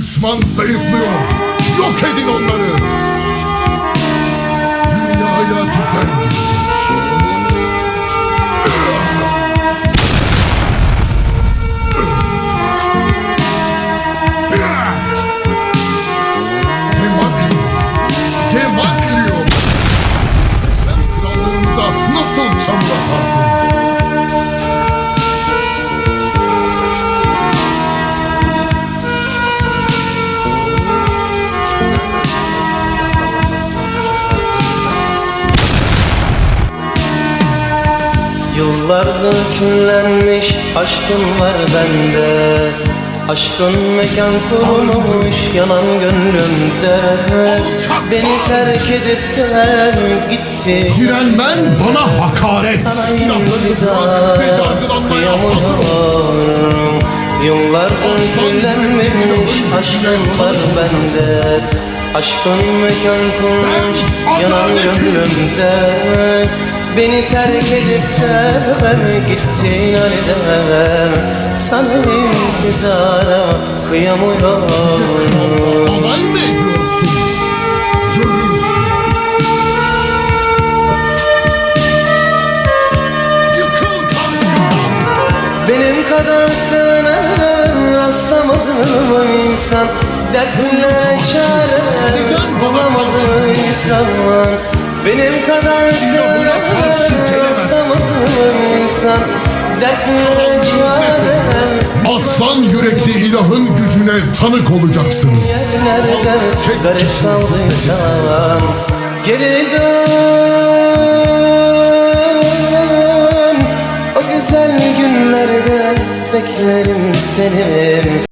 Düşman zayıflıyor. Yok edin onları. Dünyaya düzen krallığımıza nasıl çamur atarsın? Yıllardır küllenmiş aşkın var bende. Aşkın mekan kurmuş yanan gönlümde. Beni terk edip de gitti. Direnmen bana hakaret. Sana Silahları intizar bırak ve yargılanmaya hazır ol. kıyamıyorum Yıllardır küllenmemiş aşkın var bende. Aşkın mekan kurmuş yanan gönlümde Beni terk edip de gittin halde Sana intizara kıyamıyorum. Yıkıl karşımdan. Benim kadar sevene rastlamadım insan Dertine çare bulamadı insan Benim kadar rastlamadım insan. Dertine çare Aslan yürekli ilahın gücüne tanık olacaksınız. Tek garip Geri dön. O güzel günlerde beklerim seni